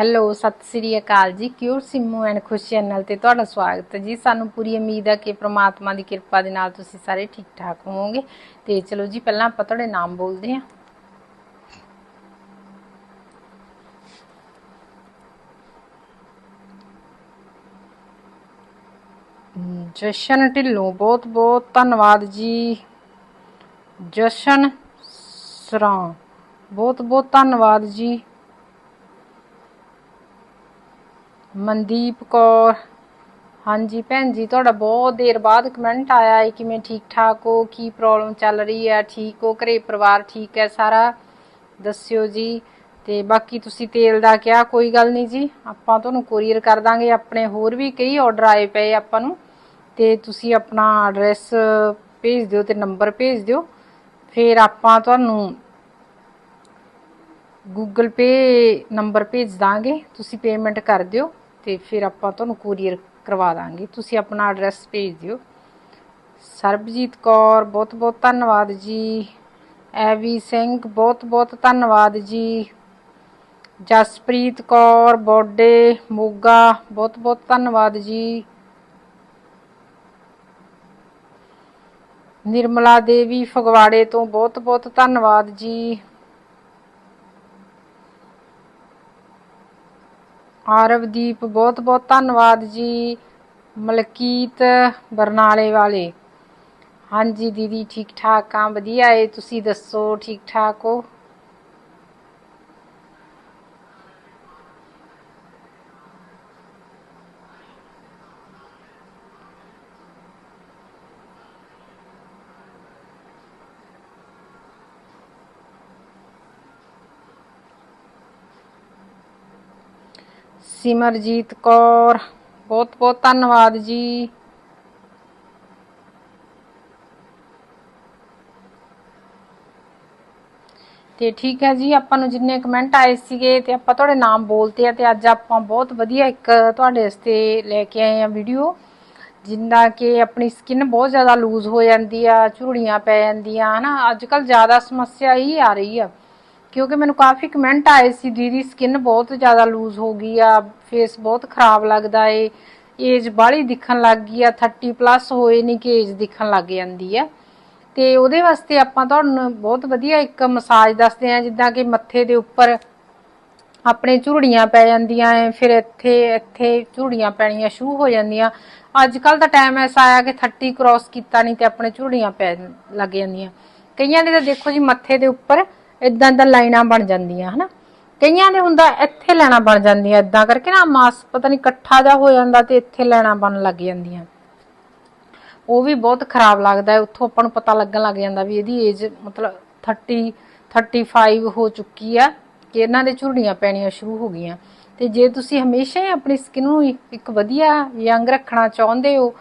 Hello, Sat Sri ਅਕਾਲ ਜੀ। ਕਿਉਰ Simmu and Khush channel ਤੇ ਤੁਹਾਡਾ ਸਵਾਗਤ ਹੈ ਜੀ? ਸਾਨੂੰ ਪੂਰੀ ਉਮੀਦ ਹੈ ਕਿ ਪ੍ਰਮਾਤਮਾ ਦੀ ਕਿਰਪਾ ਦੇ ਨਾਲ ਤੁਸੀਂ ਸਾਰੇ ਠੀਕ ਠਾਕ ਹੋਵੋਗੇ। ਤੇ ਚਲੋ ਜੀ, ਪਹਿਲਾਂ ਆਪਾਂ ਤੁਹਾਡੇ ਨਾਮ ਬੋਲਦੇ ਹਾਂ। ਜਸ਼ਨ ਢਿੱਲੋਂ, ਬਹੁਤ ਬਹੁਤ ਧੰਨਵਾਦ ਜੀ। ਜਸ਼ਨ ਸਰਾਂ, ਬਹੁਤ ਬਹੁਤ ਧੰਨਵਾਦ ਜੀ। ਮਨਦੀਪ ਕੌਰ। ਹਾਂਜੀ ਭੈਣ ਜੀ, ਤੁਹਾਡਾ ਬਹੁਤ ਦੇਰ ਬਾਅਦ ਕਮੈਂਟ ਆਇਆ ਹੈ ਕਿ ਮੈਂ ਠੀਕ ਠਾਕ ਹੋ, ਕੀ ਪ੍ਰੋਬਲਮ ਚੱਲ ਰਹੀ ਹੈ, ਠੀਕ ਹੋ, ਘਰੇ ਪਰਿਵਾਰ ਠੀਕ ਹੈ ਸਾਰਾ? ਦੱਸਿਓ ਜੀ। ਤੇ ਬਾਕੀ ਤੁਸੀਂ ਤੇਲ ਦਾ ਕਿਹਾ, ਕੋਈ ਗੱਲ ਨਹੀਂ ਜੀ, ਆਪਾਂ ਤੁਹਾਨੂੰ ਕੋਰੀਅਰ ਕਰ ਦਾਂਗੇ। ਆਪਣੇ ਹੋਰ ਵੀ ਕਈ ਆਰਡਰ ਆਏ ਪਏ ਆਪਾਂ ਨੂੰ। ਤੇ ਤੁਸੀਂ ਆਪਣਾ ਐਡਰੈਸ ਭੇਜ ਦਿਓ ਤੇ ਨੰਬਰ ਭੇਜ ਦਿਓ। ਫਿਰ ਆਪਾਂ ਤੁਹਾਨੂੰ ਗੂਗਲ ਪੇ ਨੰਬਰ ਭੇਜ ਦਾਂਗੇ। ਤੁਸੀਂ ਪੇਮੈਂਟ ਕਰ ਦਿਓ। ਤੇ ਫਿਰ ਆਪਾਂ ਤੁਹਾਨੂੰ ਕੋਰੀਅਰ ਕਰਵਾ ਦਾਂਗੇ। ਤੁਸੀਂ ਆਪਣਾ ਐਡਰੈਸ ਭੇਜ ਦਿਓ। ਸਰਬਜੀਤ ਕੌਰ ਬਹੁਤ ਬਹੁਤ ਧੰਨਵਾਦ ਜੀ। ਐਵੀ ਸਿੰਘ ਬਹੁਤ ਬਹੁਤ ਧੰਨਵਾਦ ਜੀ। ਜਸਪ੍ਰੀਤ ਕੌਰ, ਬੋਡੇ, ਮੋਗਾ ਬਹੁਤ ਬਹੁਤ ਧੰਨਵਾਦ ਜੀ। ਨਿਰਮਲਾ ਦੇਵੀ ਫਗਵਾੜੇ ਤੋਂ ਬਹੁਤ ਬਹੁਤ ਧੰਨਵਾਦ ਜੀ। ਆਰਵਦੀਪ, ਬਹੁਤ ਬਹੁਤ ਧੰਨਵਾਦ ਜੀ। ਮਲਕੀਤ ਬਰਨਾਲੇ ਵਾਲੇ। ਹਾਂਜੀ ਦੀਦੀ, ਠੀਕ ਠਾਕ ਆ, ਵਧੀਆ ਏ, ਤੁਸੀਂ ਦੱਸੋ, ਠੀਕ ਠਾਕ ਹੋ? ਸਿਮਰਜੀਤ ਕੌਰ, ਬਹੁਤ ਬਹੁਤ ਧੰਨਵਾਦ ਜੀ। ਤੇ ਠੀਕ ਹੈ ਜੀ, ਆਪਾਂ ਨੂੰ ਜਿੰਨੇ ਕਮੈਂਟ ਆਏ ਸੀਗੇ ਤੇ ਆਪਾਂ ਤੁਹਾਡੇ ਨਾਮ ਬੋਲਤੇ ਆ ਤੇ ਅੱਜ ਆਪਾਂ ਬਹੁਤ ਵਧੀਆ ਇੱਕ ਤੁਹਾਡੇ ਵਾਸਤੇ ਲੈ ਕੇ ਆਏ ਆ ਵੀਡੀਓ ਜਿੰਨਾ ਕਿ ਆਪਣੀ ਸਕਿਨ ਬਹੁਤ ਜ਼ਿਆਦਾ ਲੂਜ਼ ਹੋ ਜਾਂਦੀ ਆ, ਝੁਰੜੀਆਂ ਪੈ ਜਾਂਦੀਆਂ, ਹਨਾ। ਅੱਜ ਕੱਲ ਜ਼ਿਆਦਾ ਸਮੱਸਿਆ ਹੀ ਆ ਰਹੀ ਆ। ਕਿਉਂਕਿ ਮੈਨੂੰ ਕਾਫੀ ਕਮੈਂਟ ਆਏ ਸੀ, ਦੀਦੀ ਸਕਿਨ ਬਹੁਤ ਜ਼ਿਆਦਾ ਲੂਜ਼ ਹੋ ਗਈ ਆ ਫੇਸ ਬਹੁਤ ਖਰਾਬ ਲੱਗਦਾ ਏ ਏਜ ਬਾਹਲੀ ਦਿਖਣ ਲੱਗ ਗਈ ਆ 30 ਪਲੱਸ ਹੋਏ ਨਹੀਂ ਕਿ ਏਜ ਦਿਖਣ ਲੱਗ ਜਾਂਦੀ ਆ। ਤੇ ਉਹਦੇ ਵਾਸਤੇ ਆਪਾਂ ਤੁਹਾਨੂੰ ਬਹੁਤ ਵਧੀਆ ਇੱਕ ਮਸਾਜ ਦੱਸਦੇ ਆ, ਜਿੱਦਾਂ ਕਿ ਮੱਥੇ ਦੇ ਉੱਪਰ ਆਪਣੇ ਝੁਰੜੀਆਂ ਪੈ ਜਾਂਦੀਆਂ ਐ ਫਿਰ ਇੱਥੇ ਇੱਥੇ ਝੁਰੜੀਆਂ ਪੈਣੀਆਂ ਸ਼ੁਰੂ ਹੋ ਜਾਂਦੀਆਂ। ਅੱਜ ਕੱਲ ਦਾ ਟਾਈਮ ਐਸਾ ਆਇਆ ਕਿ 30 ਕ੍ਰਾਸ ਕੀਤਾ ਨਹੀਂ ਤੇ ਆਪਣੇ ਝੁਰੜੀਆਂ ਪੈ ਲੱਗ ਜਾਂਦੀਆਂ। ਕਈਆਂ ਨੇ ਤਾਂ ਦੇਖੋ ਜੀ ਮੱਥੇ ਦੇ ਉੱਪਰ ਇਦਾਂ ਇਦਾਂ ਲਾਈਨਾਂ ਬਣ ਜਾਂਦੀਆਂ, ਹਨਾ? ਕਈਆਂ ਦੇ ਹੁੰਦਾ ਇੱਥੇ ਲੈਣਾ ਬਣ ਜਾਂਦੀਆਂ ਇਦਾਂ ਕਰਕੇ ਨਾ ਮਾਸ ਪਤਾ ਨਹੀਂ ਇਕੱਠਾ ਜਾ ਹੋ ਜਾਂਦਾ ਤੇ ਇੱਥੇ ਲੈਣਾ ਬਣ ਲੱਗ ਜਾਂਦੀਆਂ। ਉਹ ਵੀ ਬਹੁਤ ਖਰਾਬ ਲੱਗਦਾ ਹੈ, ਉੱਥੋਂ ਆਪਾਂ ਨੂੰ ਪਤਾ ਲੱਗਣ ਲੱਗ ਜਾਂਦਾ ਵੀ ਇਹਦੀ ਏਜ ਮਤਲਬ 30 35 ਹੋ ਚੁੱਕੀ ਆ, ਕਿ ਇਹਨਾਂ ਦੇ ਝੁਰੜੀਆਂ ਪੈਣੀਆਂ ਸ਼ੁਰੂ ਹੋ ਗਈਆਂ। ਤੇ ਜੇ ਤੁਸੀਂ ਹਮੇਸ਼ਾ ਹੀ ਆਪਣੀ ਸਕਿਨ ਨੂੰ ਇੱਕ ਵਧੀਆ ਯੰਗ ਰੱਖਣਾ ਚਾਹੁੰਦੇ ਹੋ,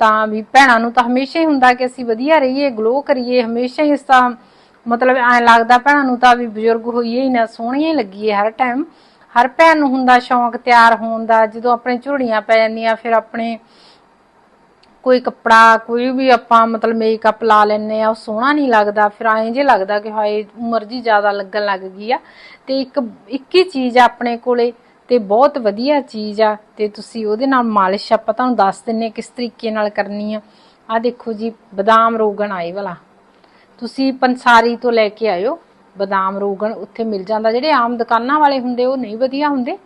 ਤਾਂ ਵੀ ਭੈਣਾਂ ਨੂੰ ਤਾਂ ਹਮੇਸ਼ਾ ਹੀ ਹੁੰਦਾ ਕਿ ਅਸੀਂ ਵਧੀਆ ਰਹੀਏ ਗਲੋ ਕਰੀਏ, ਹਮੇਸ਼ਾ ਹੀ ਇਸ ਤਾਂ ਮਤਲਬ ਐਂ ਲੱਗਦਾ ਭੈਣਾਂ ਨੂੰ ਤਾਂ ਵੀ ਬਜ਼ੁਰਗ ਹੋਈਏ ਹੀ ਨਾ, ਸੋਹਣੀਆਂ ਹੀ ਲੱਗੀਏ ਹਰ ਟਾਈਮ ਹਰ ਭੈਣ ਨੂੰ ਹੁੰਦਾ ਸ਼ੌਂਕ, ਤਿਆਰ ਹੋਣ ਦਾ, ਜਦੋਂ ਆਪਣੇ ਝੁਰੜੀਆਂ ਪੈ ਜਾਂਦੀਆਂ, ਫਿਰ ਆਪਣੇ ਕੋਈ ਕੱਪੜਾ, ਕੋਈ ਵੀ ਆਪਾਂ ਮਤਲਬ ਮੇਕਅਪ ਲਾ ਲੈਨੇ ਆ ਉਹ ਸੋਹਣਾ ਨਹੀਂ ਲੱਗਦਾ। ਫਿਰ ਐਂ ਜੇ ਲੱਗਦਾ ਕਿ ਹਾਏ, ਉਮਰ ਜੀ ਜ਼ਿਆਦਾ ਲੱਗਣ ਲੱਗ ਗਈ ਆ। ਤੇ ਇੱਕ ਇੱਕ ਹੀ ਚੀਜ਼ ਆ ਆਪਣੇ ਕੋਲੇ, ਤੇ ਬਹੁਤ ਵਧੀਆ ਚੀਜ਼ ਆ। ਤੇ ਤੁਸੀਂ ਉਹਦੇ ਨਾਲ ਮਾਲਿਸ਼ ਆਪਾਂ ਤੁਹਾਨੂੰ ਦੱਸ ਦਿੰਨੇ ਕਿਸ ਤਰੀਕੇ ਨਾਲ ਕਰਨੀ ਆ। ਆ ਦੇਖੋ ਜੀ, ਬਦਾਮ ਰੋਗਣ ਆਏ ਵਾਲਾ। ਤੁਸੀਂ ਪੰਸਾਰੀ ਤੋਂ ਲੈ ਕੇ ਆਇਓ। ਬਦਾਮ, ਰੋਗਣ ਉੱਥੇ ਮਿਲ ਜਾਂਦਾ। ਜਿਹੜੇ ਆਮ ਦੁਕਾਨਾਂ ਵਾਲੇ ਹੁੰਦੇ, ਉਹ ਨਹੀਂ ਵਧੀਆ ਹੁੰਦੇ।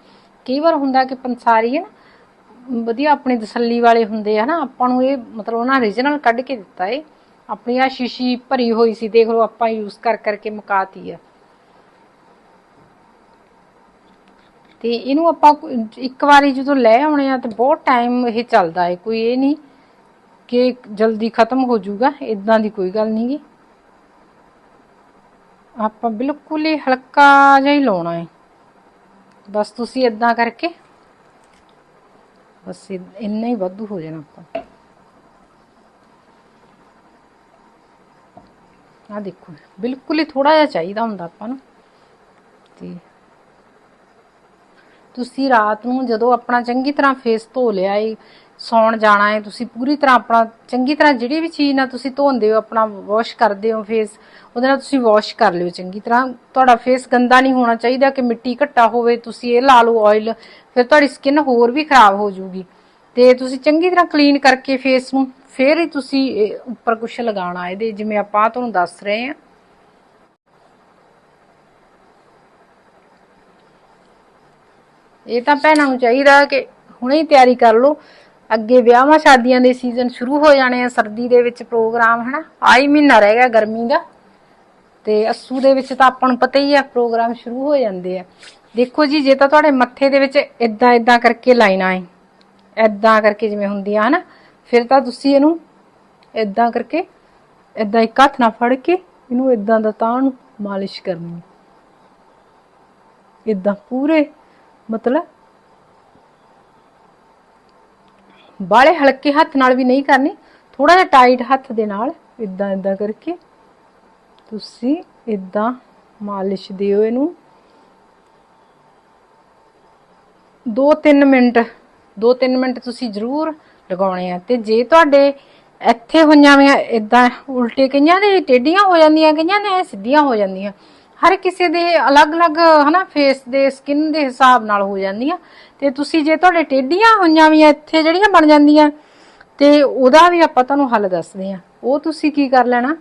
ਕਈ ਵਾਰ ਹੁੰਦਾ ਕਿ ਪੰਸਾਰੀ ਹੈ ਨਾ, ਵਧੀਆ ਆਪਣੇ ਤਸੱਲੀ ਵਾਲੇ ਹੁੰਦੇ ਆ ਨਾ। ਆਪਾਂ ਨੂੰ ਇਹ ਮਤਲਬ ਉਹਨਾਂ ਰੀਜਨਲ ਕੱਢ ਕੇ ਦਿੱਤਾ ਏ। ਆਪਣੀ ਆ ਸ਼ੀਸ਼ੀ ਭਰੀ ਹੋਈ ਸੀ, ਦੇਖ ਲਓ ਆਪਾਂ ਯੂਜ਼ ਕਰ ਕਰਕੇ ਮੁਕਾਤੀ ਆ। ਤੇ ਇਹਨੂੰ ਆਪਾਂ ਇੱਕ ਵਾਰੀ ਜਦੋਂ ਲੈ ਆਉਣੇ ਆ ਤੇ ਬਹੁਤ ਟਾਈਮ ਇਹ ਚੱਲਦਾ ਏ। ਕੋਈ ਇਹ ਨਹੀਂ ਕਿ ਜਲਦੀ ਖਤਮ ਹੋ ਜਾਊਗਾ। ਇਦਾਂ ਦੀ ਕੋਈ ਗੱਲ ਨਹੀਂਗੀ ਆਪਾਂ ਬਿਲਕੁਲ ਹੀ ਹਲਕਾ ਜਿਹਾ ਹੀ ਲਾਉਣਾ ਹੈ। ਬਸ ਤੁਸੀਂ ਇਦਾਂ ਕਰਕੇ ਬਸ ਇੰਨਾ ਹੀ ਵਾਧੂ ਹੋ ਜਾਣਾ ਆਪਾਂ। ਆ ਦੇਖੋ, ਬਿਲਕੁਲ ਹੀ ਥੋੜਾ ਜਿਹਾ ਚਾਹੀਦਾ ਹੁੰਦਾ ਆਪਾਂ ਨੂੰ। ਤੇ ਤੁਸੀਂ ਰਾਤ ਨੂੰ ਜਦੋਂ ਆਪਣਾ ਚੰਗੀ ਤਰ੍ਹਾਂ ਫੇਸ ਧੋ ਲਿਆ ਏ, ਸੌਣ ਜਾਣਾ ਹੈ ਤੁਸੀਂ ਪੂਰੀ ਤਰ੍ਹਾਂ ਆਪਣਾ ਚੰਗੀ ਤਰ੍ਹਾਂ ਜਿਹੜੀ ਵੀ ਚੀਜ਼ ਨਾਲ ਤੁਸੀਂ ਧੋਂਦੇ ਹੋ, ਆਪਣਾ ਵਾਸ਼ ਕਰਦੇ ਹੋ ਫੇਸ ਉਹਦੇ ਨਾਲ ਤੁਸੀਂ ਵਾਸ਼ ਕਰ ਲਿਓ ਚੰਗੀ ਤਰ੍ਹਾਂ। ਤੁਹਾਡਾ ਫੇਸ ਗੰਦਾ ਨਹੀਂ ਹੋਣਾ ਚਾਹੀਦਾ ਕਿ ਮਿੱਟੀ ਘੱਟਾ ਹੋਵੇ, ਤੁਸੀਂ ਇਹ ਲਾ ਲਓ ਆਇਲ ਫਿਰ ਤੁਹਾਡੀ ਸਕਿਨ ਹੋਰ ਵੀ ਖਰਾਬ ਹੋ ਜਾਊਗੀ। ਤੇ ਤੁਸੀਂ ਚੰਗੀ ਤਰ੍ਹਾਂ ਕਲੀਨ ਕਰਕੇ ਫੇਸ ਨੂੰ, ਫਿਰ ਹੀ ਤੁਸੀਂ ਇਹ ਉੱਪਰ ਕੁਝ ਲਗਾਉਣਾ ਇਹਦੇ, ਜਿਵੇਂ ਆਪਾਂ ਤੁਹਾਨੂੰ ਦੱਸ ਰਹੇ ਹਾਂ। ਇਹ ਤਾਂ ਭੈਣਾਂ ਨੂੰ ਚਾਹੀਦਾ ਕਿ ਹੁਣੇ ਹੀ ਤਿਆਰੀ ਕਰ ਲਓ। ਅੱਗੇ ਵਿਆਹਾਂ ਸ਼ਾਦੀਆਂ ਦੇ ਸੀਜ਼ਨ ਸ਼ੁਰੂ ਹੋ ਜਾਣੇ ਆ, ਸਰਦੀ ਦੇ ਵਿੱਚ ਪ੍ਰੋਗਰਾਮ ਹਨਾ? ਆਈ ਮਹੀਨਾ ਰਹਿ ਗਿਆ ਗਰਮੀ ਦਾ। ਤੇ ਅਸੂ ਦੇ ਵਿੱਚ ਤਾਂ ਆਪਾਂ ਨੂੰ ਪਤਾ ਹੀ ਆ ਪ੍ਰੋਗਰਾਮ ਸ਼ੁਰੂ ਹੋ ਜਾਂਦੇ ਆ। ਦੇਖੋ ਜੀ, ਜੇ ਤਾਂ ਤੁਹਾਡੇ ਮੱਥੇ ਦੇ ਵਿੱਚ ਇਦਾਂ ਇਦਾਂ ਕਰਕੇ ਲਾਈਨਾਂ ਹੈ ਇਦਾਂ ਕਰਕੇ ਜਿਵੇਂ ਹੁੰਦੀਆਂ, ਹਨਾ? ਫਿਰ ਤਾਂ ਤੁਸੀਂ ਇਹਨੂੰ ਇਦਾਂ ਕਰਕੇ ਇਦਾਂ ਇੱਕ ਹੱਥ ਨਾਲ ਫੜ ਕੇ ਇਹਨੂੰ ਇਦਾਂ ਦਾ ਤਾਂ ਨੂੰ ਮਾਲਿਸ਼ ਕਰਨੀ। ਇਦਾਂ ਪੂਰੇ ਮਤਲਬ? ਬਾਲੇ ਹਲਕੇ ਹੱਥ ਨਾਲ ਵੀ ਨਹੀਂ ਕਰਨੀ ਥੋੜਾ ਜਿਹਾ ਟਾਈਟ ਹੱਥ ਦੇ ਨਾਲ ਇਦਾਂ ਇਦਾਂ ਕਰਕੇ ਤੁਸੀਂ ਇਦਾਂ ਮਾਲਿਸ਼ ਦਿਓ ਇਹਨੂੰ। 2-3 ਮਿੰਟ 2-3 ਮਿੰਟ ਤੁਸੀਂ ਜ਼ਰੂਰ ਲਗਾਉਣੇ ਆ ਤੇ ਜੇ ਤੁਹਾਡੇ ਇੱਥੇ ਹੋਈਆਂ ਵੇ ਇਦਾਂ ਉਲਟੇ ਕਈਆਂ ਦੇ ਟੇਡੀਆਂ ਹੋ ਜਾਂਦੀਆਂ, ਕਈਆਂ ਨੇ ਸਿੱਧੀਆਂ ਹੋ ਜਾਂਦੀਆਂ ਹਰ ਕਿਸੇ ਦੇ ਅਲੱਗ-ਅਲੱਗ, ਹਨਾ ਫੇਸ ਦੇ ਸਕਿਨ ਦੇ ਹਿਸਾਬ ਨਾਲ ਹੋ ਜਾਂਦੀਆਂ। ਤੇ ਤੁਸੀਂ ਜੇ ਤੁਹਾਡੇ ਟੇਢੀਆਂ ਹੋਈਆਂ ਵੀ ਇੱਥੇ ਜਿਹੜੀਆਂ ਬਣ ਜਾਂਦੀਆਂ, ਤੇ ਉਹਦਾ ਵੀ ਆਪਾਂ ਤੁਹਾਨੂੰ ਹੱਲ ਦੱਸਦੇ ਆ ਉਹ ਤੁਸੀਂ ਕੀ ਕਰ ਲੈਣਾ?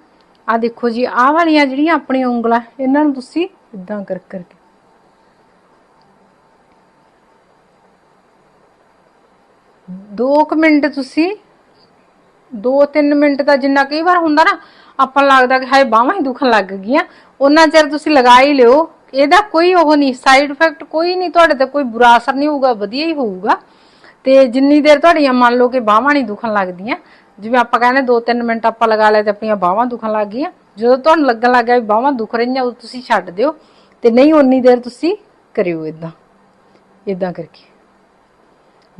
ਆ ਦੇਖੋ ਜੀ, ਆਹ ਵਾਲੀਆਂ ਜਿਹੜੀਆਂ ਆਪਣੀਆਂ ਉਂਗਲਾਂ, ਇਹਨਾਂ ਨੂੰ ਤੁਸੀਂ ਇਦਾਂ ਕਰ ਕਰਕੇ ਦੋ ਕੁ ਮਿੰਟ ਤੁਸੀਂ 2-3 ਮਿੰਟ ਦਾ ਜਿੰਨਾ ਕਈ ਵਾਰ ਹੁੰਦਾ ਨਾ, ਆਪਾਂ ਨੂੰ ਲੱਗਦਾ ਕਿ ਹਾਏ ਬਾਹਾਂ ਹੀ ਦੁਖਣ ਲੱਗ ਗਈਆਂ। ਉਹਨਾਂ ਚਿਰ ਤੁਸੀਂ ਲਗਾ ਹੀ ਲਿਓ। ਇਹਦਾ ਕੋਈ ਉਹ ਨਹੀਂ ਸਾਈਡ ਇਫੈਕਟ ਕੋਈ ਨਹੀਂ, ਤੁਹਾਡੇ ਤੇ ਕੋਈ ਬੁਰਾ ਅਸਰ ਨਹੀਂ ਹੋਊਗਾ, ਵਧੀਆ ਹੀ ਹੋਊਗਾ। ਤੇ ਜਿੰਨੀ ਦੇਰ ਤੁਹਾਡੀਆਂ ਮੰਨ ਲਓ ਕਿ ਬਾਹਾਂ ਨਹੀਂ ਦੁਖਣ ਲੱਗਦੀਆਂ, ਜਿਵੇਂ ਆਪਾਂ ਕਹਿੰਦੇ 2-3 ਮਿੰਟ ਆਪਾਂ ਲਗਾ ਲਏ ਤੇ ਆਪਣੀਆਂ ਬਾਹਾਂ ਦੁਖਣ ਲੱਗ ਗਈਆਂ, ਜਦੋਂ ਤੁਹਾਨੂੰ ਲੱਗਣ ਲੱਗ ਗਿਆ ਵੀ ਬਾਹਾਂ ਦੁਖ ਰਹੀਆਂ, ਉਦੋਂ ਤੁਸੀਂ ਛੱਡ ਦਿਓ। ਤੇ ਨਹੀਂ ਉਨੀ ਦੇਰ ਤੁਸੀਂ ਕਰਿਓ ਇਦਾਂ ਇਦਾਂ ਕਰਕੇ।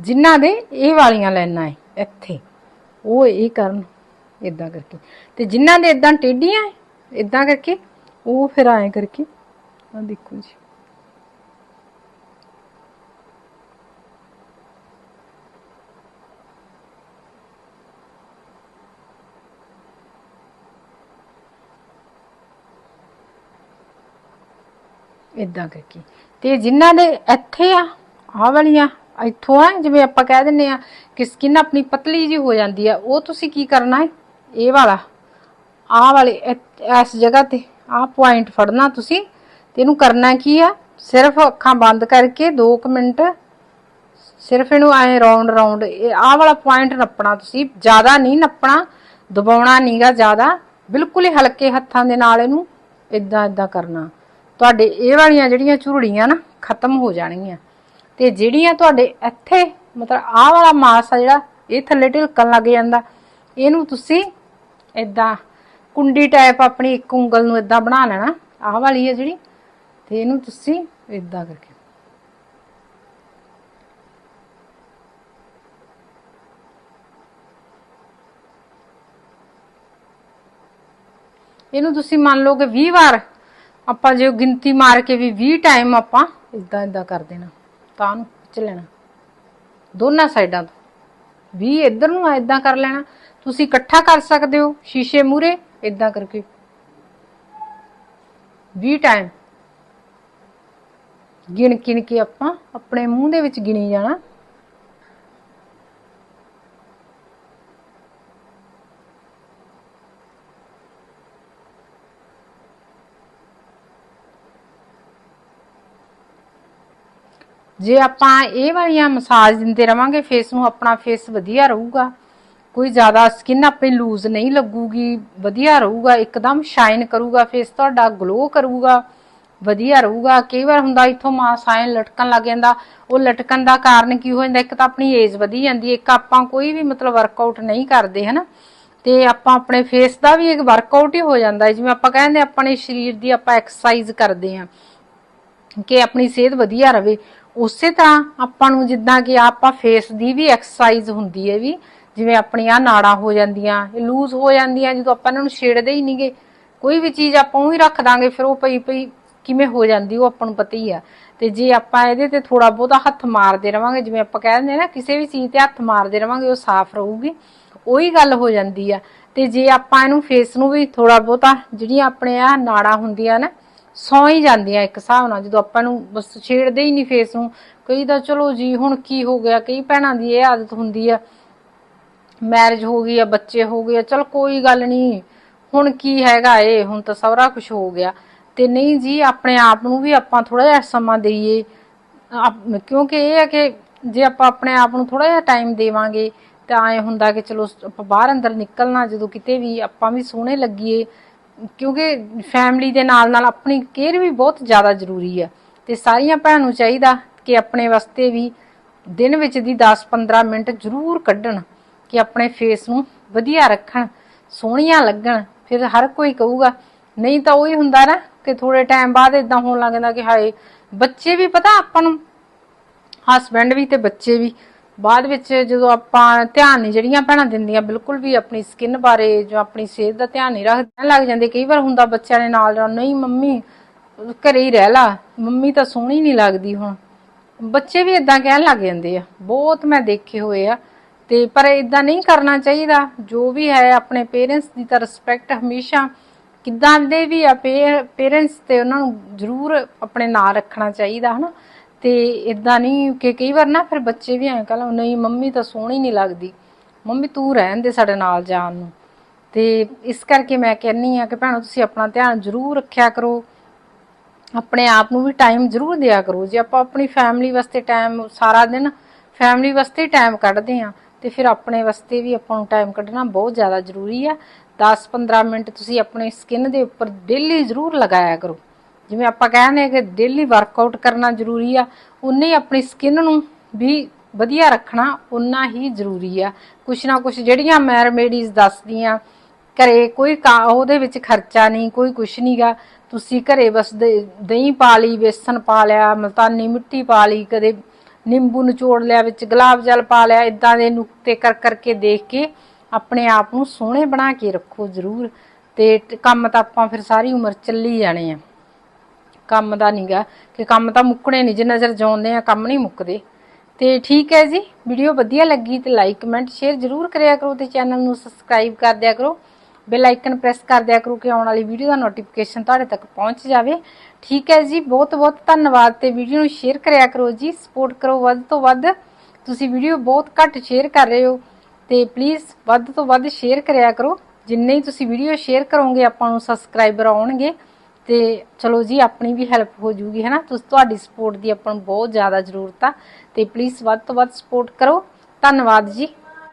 ਜਿਨ੍ਹਾਂ ਦੇ ਇਹ ਵਾਲੀਆਂ ਲਾਈਨਾਂ ਹੈ ਇੱਥੇ। ਉਹ ਇਹ ਕਰਨ ਇਦਾਂ ਕਰਕੇ। ਤੇ ਜਿਨ੍ਹਾਂ ਦੇ ਇਦਾਂ ਟੇਢੀਆਂ ਹੈ ਇਦਾਂ ਕਰਕੇ ਉਹ ਫਿਰ ਐਂ ਕਰਕੇ ਆ ਦੇਖੋ ਜੀ। ਇਦਾਂ ਕਰਕੇ। ਤੇ ਜਿਨ੍ਹਾਂ ਦੇ ਇੱਥੇ ਆ, ਆਹ ਵਾਲੀਆਂ ਇੱਥੋਂ ਆ, ਜਿਵੇਂ ਆਪਾਂ ਕਹਿ ਦਿੰਨੇ ਆ ਕਿ ਸਕਿਨ ਆਪਣੀ ਪਤਲੀ ਜੀ ਹੋ ਜਾਂਦੀ ਆ, ਉਹ ਤੁਸੀਂ ਕੀ ਕਰਨਾ ਹੈ? ਇਹ ਵਾਲਾ, ਆਹ ਵਾਲੇ ਇ- ਇਸ ਜਗ੍ਹਾ ਤੇ ਆਹ ਪੁਆਇੰਟ ਫੜਨਾ ਤੁਸੀਂ, ਤੇ ਇਹਨੂੰ ਕਰਨਾ ਕੀ ਆ? ਸਿਰਫ ਅੱਖਾਂ ਬੰਦ ਕਰਕੇ 2 ਮਿੰਟ, ਸਿਰਫ ਇਹਨੂੰ ਐ ਰਾਉਂਡ ਰਾਉਂਡ ਆਹ ਵਾਲਾ ਪੁਆਇੰਟ ਨੱਪਣਾ ਤੁਸੀਂ, ਜ਼ਿਆਦਾ ਨਹੀਂ ਨੱਪਣਾ, ਦਬਾਉਣਾ ਨਹੀਂਗਾ ਜ਼ਿਆਦਾ, ਬਿਲਕੁਲ ਹੀ ਹਲਕੇ ਹੱਥਾਂ ਦੇ ਨਾਲ ਇਹਨੂੰ ਇਦਾਂ ਇਦਾਂ ਕਰਨਾ। ਤੁਹਾਡੇ ਇਹ ਵਾਲੀਆਂ ਜਿਹੜੀਆਂ ਝੁਰੜੀਆਂ ਨਾ, ਖਤਮ ਹੋ ਜਾਣਗੀਆਂ। ਤੇ ਜਿਹੜੀਆਂ ਤੁਹਾਡੇ ਇੱਥੇ ਮਤਲਬ ਆਹ ਵਾਲਾ ਮਾਸ ਆ ਜਿਹੜਾ, ਇਹ ਥੱਲੇ ਢਿਲਕਣ ਲੱਗ ਜਾਂਦਾ। ਇਹਨੂੰ ਤੁਸੀਂ ਇਦਾਂ ਕੁੰਡੀ ਟਾਈਪ ਆਪਣੀ ਇੱਕ ਉਂਗਲ ਨੂੰ ਇਦਾਂ ਬਣਾ ਲੈਣਾ। ਆਹ ਵਾਲੀ ਹੈ ਜਿਹੜੀ, ਤੇ ਇਹਨੂੰ ਤੁਸੀਂ ਇਦਾਂ ਕਰਕੇ। ਇਹਨੂੰ ਤੁਸੀਂ ਮੰਨ ਲਓ ਕਿ 20 ਵਾਰ ਆਪਾਂ ਜੇ ਗਿਣਤੀ ਮਾਰ ਕੇ ਵੀ 20 ਟਾਈਮ ਆਪਾਂ ਇਦਾਂ ਇਦਾਂ ਕਰ ਦੇਣਾ। ਤਾਂ ਨੂੰ ਖਿੱਚ ਲੈਣਾ। ਦੋਨਾਂ ਸਾਈਡਾਂ ਤੋਂ। 20 ਇੱਧਰ ਨੂੰ ਇਦਾਂ ਕਰ ਲੈਣਾ। ਤੁਸੀਂ ਇਕੱਠਾ ਕਰ ਸਕਦੇ ਹੋ, ਸ਼ੀਸ਼ੇ ਮੂਰੇ ਇਦਾਂ ਕਰਕੇ। 20 ਟਾਈਮ ਗਿਣ ਗਿਣ ਕੇ ਆਪਾਂ ਆਪਣੇ ਮੂੰਹ ਦੇ ਵਿੱਚ ਗਿਣੀ ਜਾਣਾ। ਜੇ ਆਪਾਂ ਇਹ ਵਾਲੀਆਂ ਮਸਾਜ ਦਿੰਦੇ ਰਵਾਂਗੇ ਫੇਸ ਨੂੰ ਆਪਣਾ ਫੇਸ ਵਧੀਆ ਰਹੂਗਾ। ਕੋਈ ਜ਼ਿਆਦਾ ਸਕਿਨ ਆਪਣੀ ਲੂਜ਼ ਨਹੀਂ ਲੱਗੂਗੀ, ਵਧੀਆ ਰਹੂਗਾ, ਇੱਕਦਮ ਸ਼ਾਈਨ ਕਰੂਗਾ ਫੇਸ ਤੁਹਾਡਾ ਗਲੋ ਕਰੂਗਾ, ਵਧੀਆ ਰਹੂਗਾ। ਕਈ ਵਾਰ ਹੁੰਦਾ ਇੱਥੋਂ ਮਾਸਾਇਨ ਲਟਕਣ ਲੱਗ ਜਾਂਦਾ, ਉਹ ਲਟਕਣ ਦਾ ਕਾਰਨ ਕੀ ਹੋ ਜਾਂਦਾ, ਇੱਕ ਤਾਂ ਆਪਣੀ ਏਜ ਵਧੀ ਜਾਂਦੀ ਇੱਕ ਆਪਾਂ ਕੋਈ ਵੀ ਮਤਲਬ ਵਰਕਆਊਟ ਨਹੀਂ ਕਰਦੇ, ਹਨਾ। ਤੇ ਆਪਾਂ ਆਪਣੇ ਫੇਸ ਦਾ ਵੀ ਇੱਕ ਵਰਕਆਊਟ ਹੀ ਹੋ ਜਾਂਦਾ ਜਿਵੇਂ ਆਪਾਂ ਕਹਿੰਦੇ ਆਪਣੇ ਸਰੀਰ ਦੀ ਆਪਾਂ ਐਕਸਰਸਾਈਜ਼ ਕਰਦੇ ਆਂ ਕਿ ਆਪਣੀ ਸਿਹਤ ਵਧੀਆ ਰਵੇ ਉਸੇ ਤਰ੍ਹਾਂ ਆਪਾਂ ਨੂੰ ਜਿੱਦਾਂ ਕਿ ਆਪਾਂ ਫੇਸ ਦੀ ਵੀ ਐਕਸਰਸਾਈਜ਼ ਹੁੰਦੀ ਹੈ ਵੀ, ਜਿਵੇਂ ਆਪਣੀਆਂ ਨਾੜਾਂ ਹੋ ਜਾਂਦੀਆਂ, ਇਹ ਲੂਜ਼ ਹੋ ਜਾਂਦੀਆਂ, ਜਦੋਂ ਆਪਾਂ ਇਹਨਾਂ ਨੂੰ ਛੇੜਦੇ ਹੀ ਨਹੀਂਗੇ, ਕੋਈ ਵੀ ਚੀਜ਼ ਆਪਾਂ ਉਹੀ ਰੱਖ ਦਾਂਗੇ, ਫਿਰ ਉਹ ਪਈ ਪਈ ਕਿਵੇਂ ਹੋ ਜਾਂਦੀ, ਉਹ ਆਪਾਂ ਨੂੰ ਪਤਾ ਹੀ ਆ ਤੇ ਜੇ ਆਪਾਂ ਇਹਦੇ ਤੇ ਥੋੜਾ ਬਹੁਤਾ ਹੱਥ ਮਾਰਦੇ ਰਵਾਂਗੇ, ਜਿਵੇਂ ਆਪਾਂ ਕਹਿੰਦੇ ਨਾ, ਕਿਸੇ ਵੀ ਚੀਜ਼ ਤੇ ਹੱਥ ਮਾਰਦੇ ਰਵਾਂਗੇ, ਉਹ ਸਾਫ਼ ਰਹੂਗੀ, ਉਹੀ ਗੱਲ ਹੋ ਜਾਂਦੀ ਆ। ਤੇ ਜੇ ਆਪਾਂ ਇਹਨੂੰ ਫੇਸ ਨੂੰ ਵੀ ਥੋੜਾ ਬਹੁਤਾ, ਜਿਹੜੀਆਂ ਆਪਣੇ ਆ ਨਾੜਾਂ ਹੁੰਦੀਆਂ ਨਾ ਸੌਂ ਹੀ ਜਾਂਦੀਆਂ ਇੱਕ ਹਿਸਾਬ ਨਾਲ, ਜਦੋਂ ਆਪਾਂ ਨੂੰ ਬਸ ਛੇੜਦੇ ਹੀ ਨਹੀਂ ਫੇਸ ਨੂੰ। ਕਈ ਤਾਂ ਚਲੋ ਜੀ, ਹੁਣ ਕੀ ਹੋ ਗਿਆ? ਕਈ ਭੈਣਾਂ ਦੀ ਇਹ ਆਦਤ ਹੁੰਦੀ ਆ। ਮੈਰਿਜ ਹੋ ਗਈ ਆ, ਬੱਚੇ ਹੋ ਗਏ ਆ, ਚਲ ਕੋਈ ਗੱਲ ਨਹੀਂ ਹੁਣ ਕੀ ਹੈਗਾ ਏ ਹੁਣ ਤਾਂ ਸਾਰਾ ਕੁਝ ਹੋ ਗਿਆ। ਤੇ ਨਹੀਂ ਜੀ, ਆਪਣੇ ਆਪ ਨੂੰ ਵੀ ਆਪਾਂ ਥੋੜਾ ਜਿਹਾ ਸਮਾਂ ਦਈਏ। ਕਿਉਂਕਿ ਇਹ ਹੈ ਕਿ ਜੇ ਆਪਾਂ ਆਪਣੇ ਆਪ ਨੂੰ ਥੋੜਾ ਜਿਹਾ ਟਾਈਮ ਦੇਵਾਂਗੇ, ਤਾਂ ਐ ਹੁੰਦਾ ਕਿ ਚਲੋ ਆਪਾਂ ਬਾਹਰ ਅੰਦਰ ਨਿਕਲਣਾ, ਜਦੋਂ ਕਿਤੇ ਵੀ ਆਪਾਂ ਵੀ ਸੋਹਣੇ ਲੱਗੀਏ। ਕਿਉਂਕਿ ਫੈਮਿਲੀ ਦੇ ਨਾਲ ਨਾਲ ਆਪਣੀ ਕੇਅਰ ਵੀ ਬਹੁਤ ਜ਼ਿਆਦਾ ਜ਼ਰੂਰੀ ਆ। ਤੇ ਸਾਰੀਆਂ ਭੈਣਾਂ ਨੂੰ ਚਾਹੀਦਾ ਕਿ ਆਪਣੇ ਵਾਸਤੇ ਵੀ ਦਿਨ ਵਿੱਚ ਦੀ 10-15 ਮਿੰਟ ਜ਼ਰੂਰ ਕੱਢਣ, ਕਿ ਆਪਣੇ ਫੇਸ ਨੂੰ ਵਧੀਆ ਰੱਖਣ, ਸੋਹਣੀਆਂ ਲੱਗਣ। ਫਿਰ ਹਰ ਕੋਈ ਕਹੂਗਾ, ਨਹੀਂ ਤਾਂ ਉਹੀ ਹੁੰਦਾ ਨਾ ਕਿ ਥੋੜੇ ਟਾਈਮ ਬਾਅਦ ਇਦਾਂ ਹੋਣ ਲੱਗਦਾ ਕਿ ਹਾਏ, ਬੱਚੇ ਵੀ ਪਤਾ ਆਪਾਂ ਨੂੰ ਹਸਬੈਂਡ ਵੀ ਤੇ ਬੱਚੇ ਵੀ ਬਾਅਦ ਵਿੱਚ ਜਦੋਂ ਆਪਾਂ ਧਿਆਨ ਨਹੀਂ ਜਿਹੜੀਆਂ ਭੈਣਾਂ ਦਿੰਦੀਆਂ ਬਿਲਕੁਲ ਵੀ ਆਪਣੀ ਸਕਿਨ ਬਾਰੇ ਜੋ ਆਪਣੀ ਸਿਹਤ ਦਾ ਧਿਆਨ ਨਹੀਂ ਰੱਖਦੀਆਂ ਲੱਗ ਜਾਂਦੇ ਕਈ ਵਾਰ ਹੁੰਦਾ ਬੱਚਿਆਂ ਨੇ ਨਾਲ ਜਾਣਾ, ਨਹੀਂ ਮੰਮੀ ਘਰੇ ਹੀ ਰਹਿ ਲਾ ਮੰਮੀ ਤਾਂ ਸੋਹਣੀ ਨਹੀਂ ਲੱਗਦੀ ਹੁਣ। ਬੱਚੇ ਵੀ ਇਦਾਂ ਕਹਿਣ ਲੱਗ ਜਾਂਦੇ ਆ ਬਹੁਤ ਮੈਂ ਦੇਖੇ ਹੋਏ ਆ ਤੇ ਪਰ ਇਦਾਂ ਨਹੀਂ ਕਰਨਾ ਚਾਹੀਦਾ ਜੋ ਵੀ ਹੈ ਆਪਣੇ ਪੇਰੈਂਟਸ ਦੀ ਤਾਂ ਰਿਸਪੈਕਟ ਹਮੇਸ਼ਾ ਕਿੱਦਾਂ ਦੇ ਵੀ ਆ ਪੇਰੈਂਟਸ ਤੇ ਉਹਨਾਂ ਨੂੰ ਜ਼ਰੂਰ ਆਪਣੇ ਨਾਲ ਰੱਖਣਾ ਚਾਹੀਦਾ ਹਨਾ? ਤੇ ਇਦਾਂ ਨਹੀਂ ਕਿ ਕਈ ਵਾਰ ਨਾ ਫਿਰ ਬੱਚੇ ਵੀ ਐਂ ਕਹਿੰਦੇ ਨਹੀਂ, ਮੰਮੀ ਤਾਂ ਸੋਹਣੀ ਨਹੀਂ ਲੱਗਦੀ। ਮੰਮੀ, ਤੂੰ ਰਹਿਣ ਦੇ ਸਾਡੇ ਨਾਲ ਜਾਣ ਨੂੰ। ਤੇ ਇਸ ਕਰਕੇ ਮੈਂ ਕਹਿੰਨੀ ਆ ਕਿ ਭੈਣੋ, ਤੁਸੀਂ ਆਪਣਾ ਧਿਆਨ ਜ਼ਰੂਰ ਰੱਖਿਆ ਕਰੋ। ਆਪਣੇ ਆਪ ਨੂੰ ਵੀ ਟਾਈਮ ਜ਼ਰੂਰ ਦਿਆ ਕਰੋ। ਜੇ ਆਪਾਂ ਆਪਣੀ ਫੈਮਿਲੀ ਵਾਸਤੇ ਟਾਈਮ ਸਾਰਾ ਦਿਨ ਫੈਮਿਲੀ ਵਾਸਤੇ ਟਾਈਮ ਕੱਢਦੇ ਆ ਤੇ ਫਿਰ ਆਪਣੇ ਵਾਸਤੇ ਵੀ ਆਪਾਂ ਨੂੰ ਟਾਈਮ ਕੱਢਣਾ ਬਹੁਤ ਜ਼ਿਆਦਾ ਜ਼ਰੂਰੀ ਆ। 10-15 ਮਿੰਟ ਤੁਸੀਂ ਆਪਣੇ ਸਕਿਨ ਦੇ ਉੱਪਰ ਡੇਲੀ ਜ਼ਰੂਰ ਲਗਾਇਆ ਕਰੋ। ਜਿਵੇਂ ਆਪਾਂ ਕਹਿੰਦੇ ਆ ਕਿ ਡੇਲੀ ਵਰਕਆਊਟ ਕਰਨਾ ਜ਼ਰੂਰੀ ਆ, ਉਨੇ ਹੀ ਆਪਣੀ ਸਕਿਨ ਨੂੰ ਵੀ ਵਧੀਆ ਰੱਖਣਾ ਉਨਾ ਹੀ ਜ਼ਰੂਰੀ ਆ। ਕੁਛ ਨਾ ਕੁਛ ਜਿਹੜੀਆਂ ਮੈਂ ਰੈਮੇਡੀਜ਼ ਦੱਸਦੀਆਂ, ਘਰੇ ਕੋਈ ਕਾ- ਉਹਦੇ ਵਿੱਚ ਖਰਚਾ ਨਹੀਂ, ਕੋਈ ਕੁਛ ਨਹੀਂਗਾ ਤੁਸੀਂ ਘਰੇ ਬਸ ਦਹੀਂ ਪਾ ਲਈ ਬੇਸਨ ਪਾ ਲਿਆ, ਮਲਤਾਨੀ ਮਿੱਟੀ ਪਾ ਲਈ, ਕਦੇ ਨਿੰਬੂ ਨਿਚੋੜ ਲਿਆ, ਵਿੱਚ ਗੁਲਾਬ ਜਲ ਪਾ ਲਿਆ ਇਦਾਂ ਦੇ ਨੁਕਤੇ ਕਰ, ਕਰਕੇ ਦੇਖ ਕੇ ਆਪਣੇ ਆਪ ਨੂੰ ਸੋਹਣੇ ਬਣਾ ਕੇ ਰੱਖੋ ਜ਼ਰੂਰ। ਤੇ ਕੰਮ ਤਾਂ ਆਪਾਂ ਫਿਰ ਸਾਰੀ ਉਮਰ ਚੱਲੀ ਜਾਣੇ ਆ। ਕੰਮ ਦਾ ਨਹੀਂਗਾ ਕਿ ਕੰਮ ਤਾਂ ਮੁੱਕਣੇ ਨਹੀਂ ਜਿੰਨਾ ਚਿਰ ਜਿਉਂਦੇ ਆ, ਕੰਮ ਨਹੀਂ ਮੁੱਕਦੇ। ਤੇ ਠੀਕ ਹੈ ਜੀ ਵੀਡੀਓ ਵਧੀਆ ਲੱਗੀ ਤੇ ਲਾਈਕ ਕਮੈਂਟ ਸ਼ੇਅਰ ਜ਼ਰੂਰ ਕਰਿਆ ਕਰੋ ਤੇ ਚੈਨਲ ਨੂੰ ਸਬਸਕ੍ਰਾਈਬ ਕਰ ਦਿਆ ਕਰੋ। ਬੈਲ ਆਈਕਨ ਪ੍ਰੈਸ ਕਰ ਦਿਆ ਕਰੋ ਕਿ ਆਉਣ ਵਾਲੀ ਵੀਡੀਓ ਦਾ ਨੋਟੀਫਿਕੇਸ਼ਨ ਤੁਹਾਡੇ ਤੱਕ ਪਹੁੰਚ ਜਾਵੇ। ਠੀਕ ਹੈ ਜੀ ਬਹੁਤ ਬਹੁਤ ਧੰਨਵਾਦ ਤੇ ਵੀਡੀਓ ਨੂੰ ਸ਼ੇਅਰ ਕਰਿਆ ਕਰੋ ਜੀ ਸਪੋਰਟ ਕਰੋ ਵੱਧ ਤੋਂ ਵੱਧ। ਤੁਸੀਂ ਵੀਡੀਓ ਬਹੁਤ ਘੱਟ ਸ਼ੇਅਰ ਕਰ ਰਹੇ ਹੋ ਤੇ ਪਲੀਜ਼ ਵੱਧ ਤੋਂ ਵੱਧ ਸ਼ੇਅਰ ਕਰਿਆ ਕਰੋ। ਜਿੰਨੇ ਹੀ ਤੁਸੀਂ ਵੀਡੀਓ ਸ਼ੇਅਰ ਕਰੋਗੇ, ਆਪਾਂ ਨੂੰ ਸਬਸਕ੍ਰਾਈਬਰ ਆਉਣਗੇ। ਤੇ ਚਲੋ ਜੀ, ਆਪਣੀ ਵੀ ਹੈਲਪ ਹੋ ਜੂਗੀ, ਹੈ ਨਾ? ਤੁਸੀਂ, ਤੁਹਾਡੀ ਸਪੋਰਟ ਦੀ ਆਪਾਂ ਨੂੰ ਬਹੁਤ ਜ਼ਿਆਦਾ ਜ਼ਰੂਰਤ ਆ। ਤੇ ਪਲੀਜ਼ ਵੱਧ ਤੋਂ ਵੱਧ ਸਪੋਰਟ ਕਰੋ। ਧੰਨਵਾਦ ਜੀ।